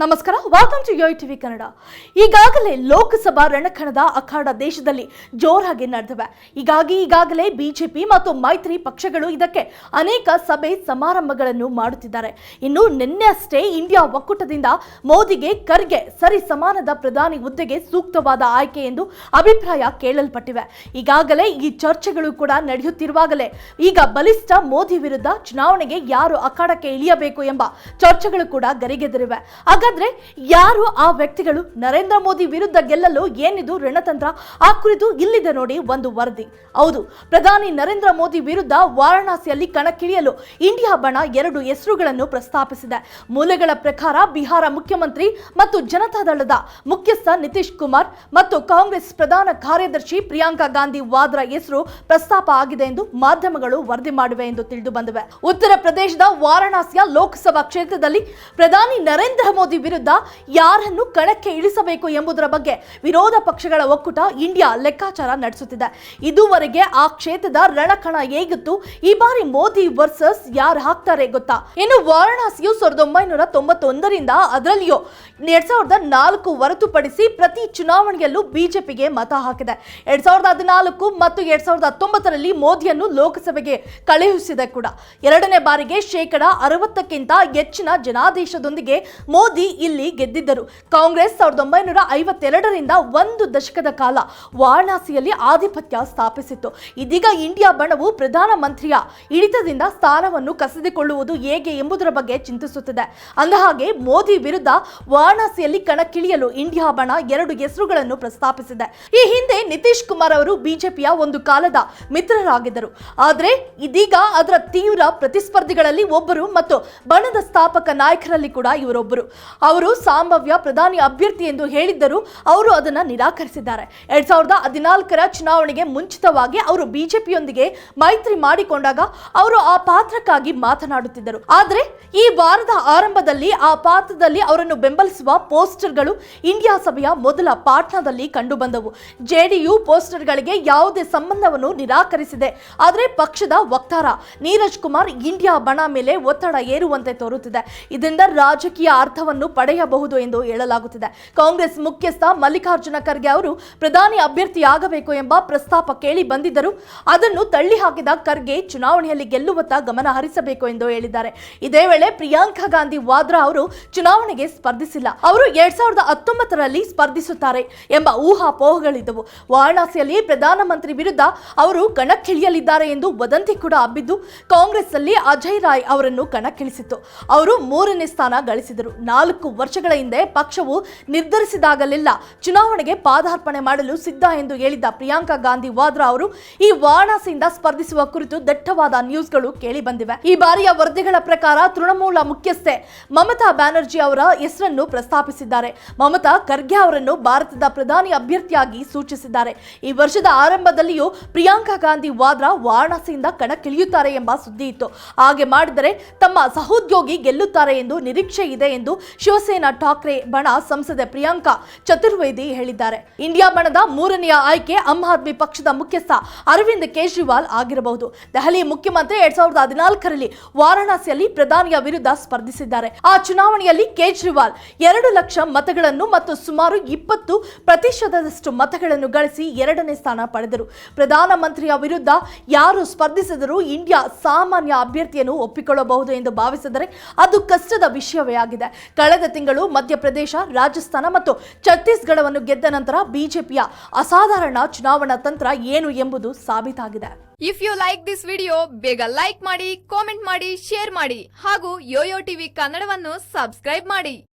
ನಮಸ್ಕಾರ welcome to Yo TV Kannada ಈಗಾಗಲೇ ಲೋಕಸಭಾ ರಣಕಣದ ಅಖಾಡ ದೇಶದಲ್ಲಿ ಜೋರಾಗಿ ನಡೆದಿವೆ. ಹೀಗಾಗಿ ಈಗಾಗಲೇ ಬಿಜೆಪಿ ಮತ್ತು ಮೈತ್ರಿ ಪಕ್ಷಗಳು ಇದಕ್ಕೆ ಅನೇಕ ಸಭೆ ಸಮಾರಂಭಗಳನ್ನು ಮಾಡುತ್ತಿದ್ದಾರೆ. ಇನ್ನು ನಿನ್ನೆ ಇಂಡಿಯಾ ಒಕ್ಕೂಟದಿಂದ ಮೋದಿಗೆ ಖರ್ಗೆ ಸರಿ ಸಮಾನದ ಪ್ರಧಾನಿ ಹುದ್ದೆಗೆ ಸೂಕ್ತವಾದ ಆಯ್ಕೆ ಎಂದು ಅಭಿಪ್ರಾಯ ಕೇಳಲ್ಪಟ್ಟಿವೆ. ಈಗಾಗಲೇ ಈ ಚರ್ಚೆಗಳು ಕೂಡ ನಡೆಯುತ್ತಿರುವಾಗಲೇ ಈಗ ಬಲಿಷ್ಠ ಮೋದಿ ವಿರುದ್ಧ ಚುನಾವಣೆಗೆ ಯಾರು ಅಖಾಡಕ್ಕೆ ಇಳಿಯಬೇಕು ಎಂಬ ಚರ್ಚೆಗಳು ಕೂಡ ಗರಿಗೆದರಿವೆ. ಹಾಗಾದ್ರೆ ಯಾರು ಆ ವ್ಯಕ್ತಿಗಳು ನರೇಂದ್ರ ಮೋದಿ ವಿರುದ್ಧ ಗೆಲ್ಲಲು ಏನಿದು ರಣತಂತ್ರ? ಆ ಕುರಿತು ಇಲ್ಲಿದೆ ನೋಡಿ ಒಂದು ವರದಿ. ಹೌದು, ಪ್ರಧಾನಿ ನರೇಂದ್ರ ಮೋದಿ ವಿರುದ್ಧ ವಾರಣಾಸಿಯಲ್ಲಿ ಕಣಕ್ಕಿಳಿಯಲು ಇಂಡಿಯಾ ಬಣ ಎರಡು ಹೆಸರುಗಳನ್ನು ಪ್ರಸ್ತಾಪಿಸಿದೆ. ಮೂಲಗಳ ಪ್ರಕಾರ ಬಿಹಾರ ಮುಖ್ಯಮಂತ್ರಿ ಮತ್ತು ಜನತಾದಳದ ಮುಖ್ಯಸ್ಥ ನಿತೀಶ್ ಕುಮಾರ್ ಮತ್ತು ಕಾಂಗ್ರೆಸ್ ಪ್ರಧಾನ ಕಾರ್ಯದರ್ಶಿ ಪ್ರಿಯಾಂಕಾ ಗಾಂಧಿ ವಾದ್ರಾ ಹೆಸರು ಪ್ರಸ್ತಾಪ ಆಗಿದೆ ಎಂದು ಮಾಧ್ಯಮಗಳು ವರದಿ ಮಾಡಿವೆ ಎಂದು ತಿಳಿದು ಬಂದಿವೆ. ಉತ್ತರ ಪ್ರದೇಶದ ವಾರಣಾಸಿಯ ಲೋಕಸಭಾ ಕ್ಷೇತ್ರದಲ್ಲಿ ಪ್ರಧಾನಿ ನರೇಂದ್ರ ಮೋದಿ ವಿರುದ್ಧ ಯಾರನ್ನು ಕಣಕ್ಕೆ ಇಳಿಸಬೇಕು ಎಂಬುದರ ಬಗ್ಗೆ ವಿರೋಧ ಪಕ್ಷಗಳ ಒಕ್ಕೂಟ ಇಂಡಿಯಾ ಲೆಕ್ಕಾಚಾರ ನಡೆಸುತ್ತಿದೆ. ಇದುವರೆಗೆ ಆ ಕ್ಷೇತ್ರದ ರಣಕಣ ಹೇಗಿತ್ತು? ಈ ಬಾರಿ ಮೋದಿ ವರ್ಸಸ್ ಯಾರು ಹಾಕ್ತಾರೆ ಗೊತ್ತಾ? ಇನ್ನು ವಾರಣಾಸಿಯು ಸಾವಿರದ ಒಂಬೈನೂರ ತೊಂಬತ್ತೊಂದರಿಂದ ಅದರಲ್ಲಿಯೂ ಎರಡ್ ಸಾವಿರದ ನಾಲ್ಕು ಹೊರತುಪಡಿಸಿ ಪ್ರತಿ ಚುನಾವಣೆಯಲ್ಲೂ ಬಿಜೆಪಿಗೆ ಮತ ಹಾಕಿದೆ. ಎರಡ್ ಸಾವಿರದ ಹದಿನಾಲ್ಕು ಮತ್ತು ಎರಡ್ ಸಾವಿರದ ಹತ್ತೊಂಬತ್ತರಲ್ಲಿ ಮೋದಿಯನ್ನು ಲೋಕಸಭೆಗೆ ಕಳುಹಿಸಿದೆ ಕೂಡ. ಎರಡನೇ ಬಾರಿಗೆ ಶೇಕಡ ಅರವತ್ತಕ್ಕಿಂತ ಹೆಚ್ಚಿನ ಜನಾದೇಶದೊಂದಿಗೆ ಮೋದಿ ಇಲ್ಲಿ ಗೆದ್ದಿದ್ದರು. ಕಾಂಗ್ರೆಸ್ ಸಾವಿರದ ಒಂಬೈನೂರ ಐವತ್ತೆರಡರಿಂದ ಒಂದು ದಶಕದ ಕಾಲ ವಾರಣಾಸಿಯಲ್ಲಿ ಆಧಿಪತ್ಯ ಸ್ಥಾಪಿಸಿತ್ತು. ಇದೀಗ ಇಂಡಿಯಾ ಬಣವು ಪ್ರಧಾನಮಂತ್ರಿಯ ಹಿಡಿತದಿಂದ ಸ್ಥಾನವನ್ನು ಕಸಿದುಕೊಳ್ಳುವುದು ಹೇಗೆ ಎಂಬುದರ ಬಗ್ಗೆ ಚಿಂತಿಸುತ್ತಿದೆ. ಅಂದಹಾಗೆ, ಮೋದಿ ವಿರುದ್ಧ ವಾರಣಾಸಿಯಲ್ಲಿ ಕಣಕ್ಕಿಳಿಯಲು ಇಂಡಿಯಾ ಬಣ ಎರಡು ಹೆಸರುಗಳನ್ನು ಪ್ರಸ್ತಾಪಿಸಿದೆ. ಈ ಹಿಂದೆ ನಿತೀಶ್ ಕುಮಾರ್ ಅವರು ಬಿಜೆಪಿಯ ಒಂದು ಕಾಲದ ಮಿತ್ರರಾಗಿದ್ದರು. ಆದರೆ, ಇದೀಗ ಅದರ ತೀವ್ರ ಪ್ರತಿಸ್ಪರ್ಧಿಗಳಲ್ಲಿ ಒಬ್ಬರು ಮತ್ತು ಬಣದ ಸ್ಥಾಪಕ ನಾಯಕರಲ್ಲಿ ಕೂಡ ಇವರೊಬ್ಬರು. ಅವರು ಸಂಭಾವ್ಯ ಪ್ರಧಾನಿ ಅಭ್ಯರ್ಥಿ ಎಂದು ಹೇಳಿದ್ದರು ಅವರು ಅದನ್ನು ನಿರಾಕರಿಸಿದ್ದಾರೆ. ಎರಡ್ ಸಾವಿರದ ಹದಿನಾಲ್ಕರ ಚುನಾವಣೆಗೆ ಮುಂಚಿತವಾಗಿ ಅವರು ಬಿಜೆಪಿಯೊಂದಿಗೆ ಮೈತ್ರಿ ಮಾಡಿಕೊಂಡಾಗ ಅವರು ಆ ಪಾತ್ರಕ್ಕಾಗಿ ಮಾತನಾಡುತ್ತಿದ್ದರು. ಆದರೆ ಈ ವಾರದ ಆರಂಭದಲ್ಲಿ ಆ ಪಾತ್ರದಲ್ಲಿ ಅವರನ್ನು ಬೆಂಬಲಿಸುವ ಪೋಸ್ಟರ್ಗಳು ಇಂಡಿಯಾ ಸಭೆಯ ಮೊದಲ ಪಾಟ್ನಾದಲ್ಲಿ ಕಂಡುಬಂದವು. ಜೆಡಿಯು ಪೋಸ್ಟರ್ಗಳಿಗೆ ಯಾವುದೇ ಸಂಬಂಧವನ್ನು ನಿರಾಕರಿಸಿದೆ. ಆದರೆ ಪಕ್ಷದ ವಕ್ತಾರ ನೀರಜ್ ಕುಮಾರ್ ಇಂಡಿಯಾ ಬಣ ಮೇಲೆ ಒತ್ತಡ ಏರುವಂತೆ ತೋರುತ್ತಿದೆ. ಇದರಿಂದ ರಾಜಕೀಯ ಅರ್ಥವನ್ನು ಪಡೆಯಬಹುದು ಎಂದು ಹೇಳಲಾಗುತ್ತಿದೆ. ಕಾಂಗ್ರೆಸ್ ಮುಖ್ಯಸ್ಥ ಮಲ್ಲಿಕಾರ್ಜುನ ಖರ್ಗೆ ಅವರು ಪ್ರಧಾನಿ ಅಭ್ಯರ್ಥಿಯಾಗಬೇಕು ಎಂಬ ಪ್ರಸ್ತಾಪ ಕೇಳಿ ಬಂದಿದ್ದರು. ಅದನ್ನು ತಳ್ಳಿ ಹಾಕಿದ ಖರ್ಗೆ ಚುನಾವಣೆಯಲ್ಲಿ ಗೆಲ್ಲುವತ್ತ ಗಮನ ಹರಿಸಬೇಕು ಎಂದು ಹೇಳಿದ್ದಾರೆ. ಇದೇ ವೇಳೆ ಪ್ರಿಯಾಂಕಾ ಗಾಂಧಿ ವಾದ್ರಾ ಅವರು ಚುನಾವಣೆಗೆ ಸ್ಪರ್ಧಿಸಿಲ್ಲ. ಅವರು ಎರಡ್ ಸಾವಿರದ ಹತ್ತೊಂಬತ್ತರಲ್ಲಿ ಸ್ಪರ್ಧಿಸುತ್ತಾರೆ ಎಂಬ ಊಹಾಪೋಹಗಳಿದ್ದವು. ವಾರಣಾಸಿಯಲ್ಲಿ ಪ್ರಧಾನಮಂತ್ರಿ ವಿರುದ್ಧ ಅವರು ಕಣಕ್ಕಿಳಿಯಲಿದ್ದಾರೆ ಎಂದು ವದಂತಿ ಕೂಡ ಹಬ್ಬಿದ್ದು ಕಾಂಗ್ರೆಸ್ ಅಲ್ಲಿ ಅಜಯ್ ರಾಯ್ ಅವರನ್ನು ಕಣಕ್ಕಿಳಿಸಿತ್ತು. ಅವರು ಮೂರನೇ ಸ್ಥಾನ ಗಳಿಸಿದರು. ನಾಲ್ಕು ವರ್ಷಗಳ ಹಿಂದೆ ಪಕ್ಷವು ನಿರ್ಧರಿಸಿದಾಗಲೆಲ್ಲ ಚುನಾವಣೆಗೆ ಪಾದಾರ್ಪಣೆ ಮಾಡಲು ಸಿದ್ಧ ಎಂದು ಹೇಳಿದ್ದ ಪ್ರಿಯಾಂಕಾ ಗಾಂಧಿ ವಾದ್ರಾ ಅವರು, ಈ ವಾರಣಾಸಿಯಿಂದ ಸ್ಪರ್ಧಿಸುವ ಕುರಿತು ದಟ್ಟವಾದ ನ್ಯೂಸ್ಗಳು ಕೇಳಿ ಬಂದಿವೆ. ಈ ಬಾರಿಯ ವರದಿಗಳ ಪ್ರಕಾರ ತೃಣಮೂಲ ಮುಖ್ಯಸ್ಥೆ ಮಮತಾ ಬ್ಯಾನರ್ಜಿ ಅವರ ಹೆಸರನ್ನು ಪ್ರಸ್ತಾಪಿಸಿದ್ದಾರೆ. ಮಮತಾ ಖರ್ಗೆ ಅವರನ್ನು ಭಾರತದ ಪ್ರಧಾನಿ ಅಭ್ಯರ್ಥಿಯಾಗಿ ಸೂಚಿಸಿದ್ದಾರೆ. ಈ ವರ್ಷದ ಆರಂಭದಲ್ಲಿಯೂ ಪ್ರಿಯಾಂಕಾ ಗಾಂಧಿ ವಾದ್ರಾ ವಾರಣಾಸಿಯಿಂದ ಕಣಕ್ಕಿಳಿಯುತ್ತಾರೆ ಎಂಬ ಸುದ್ದಿ ಇತ್ತು. ಹಾಗೆ ಮಾಡಿದರೆ ತಮ್ಮ ಸಹೋದ್ಯೋಗಿ ಗೆಲ್ಲುತ್ತಾರೆ ಎಂದು ನಿರೀಕ್ಷೆ ಇದೆ ಎಂದು ಶಿವಸೇನಾ ಠಾಕ್ರೆ ಬಣ ಸಂಸದೆ ಪ್ರಿಯಾಂಕಾ ಚತುರ್ವೇದಿ ಹೇಳಿದ್ದಾರೆ. ಇಂಡಿಯಾ ಬಣದ ಮೂರನೆಯ ಆಯ್ಕೆ ಆಮ್ ಆದ್ಮಿ ಪಕ್ಷದ ಮುಖ್ಯಸ್ಥ ಅರವಿಂದ್ ಕೇಜ್ರಿವಾಲ್ ಆಗಿರಬಹುದು. ದೆಹಲಿ ಮುಖ್ಯಮಂತ್ರಿ ಎರಡ್ ಸಾವಿರದ ಹದಿನಾಲ್ಕರಲ್ಲಿ ವಾರಣಾಸಿಯಲ್ಲಿ ಪ್ರಧಾನಿಯ ವಿರುದ್ಧ ಸ್ಪರ್ಧಿಸಿದ್ದಾರೆ. ಆ ಚುನಾವಣೆಯಲ್ಲಿ ಕೇಜ್ರಿವಾಲ್ ಎರಡು ಲಕ್ಷ ಮತಗಳನ್ನು ಮತ್ತು ಸುಮಾರು ಇಪ್ಪತ್ತು ಪ್ರತಿಶತದಷ್ಟು ಮತಗಳನ್ನು ಗಳಿಸಿ ಎರಡನೇ ಸ್ಥಾನ ಪಡೆದರು. ಪ್ರಧಾನಮಂತ್ರಿಯ ವಿರುದ್ಧ ಯಾರು ಸ್ಪರ್ಧಿಸಿದರೂ ಇಂಡಿಯಾ ಸಾಮಾನ್ಯ ಅಭ್ಯರ್ಥಿಯನ್ನು ಒಪ್ಪಿಕೊಳ್ಳಬಹುದು ಎಂದು ಭಾವಿಸಿದರೆ ಅದು ಕಷ್ಟದ ವಿಷಯವೇ ಆಗಿದೆ. ಕಳೆದ ತಿಂಗಳು ಮಧ್ಯಪ್ರದೇಶ, ರಾಜಸ್ಥಾನ ಮತ್ತು ಛತ್ತೀಸ್ಗಢವನ್ನು ಗೆದ್ದ ನಂತರ ಬಿಜೆಪಿಯ ಅಸಾಧಾರಣ ಚುನಾವಣಾ ತಂತ್ರ ಏನು ಎಂಬುದು ಸಾಬೀತಾಗಿದೆ. If you like this video ಬೇಗ ಲೈಕ್ ಮಾಡಿ ಕಾಮೆಂಟ್ ಮಾಡಿ ಶೇರ್ ಮಾಡಿ ಹಾಗೂ ಯೋಯೋ ಟಿವಿ ಕನ್ನಡವನ್ನು ಸಬ್ಸ್ಕ್ರೈಬ್ ಮಾಡಿ.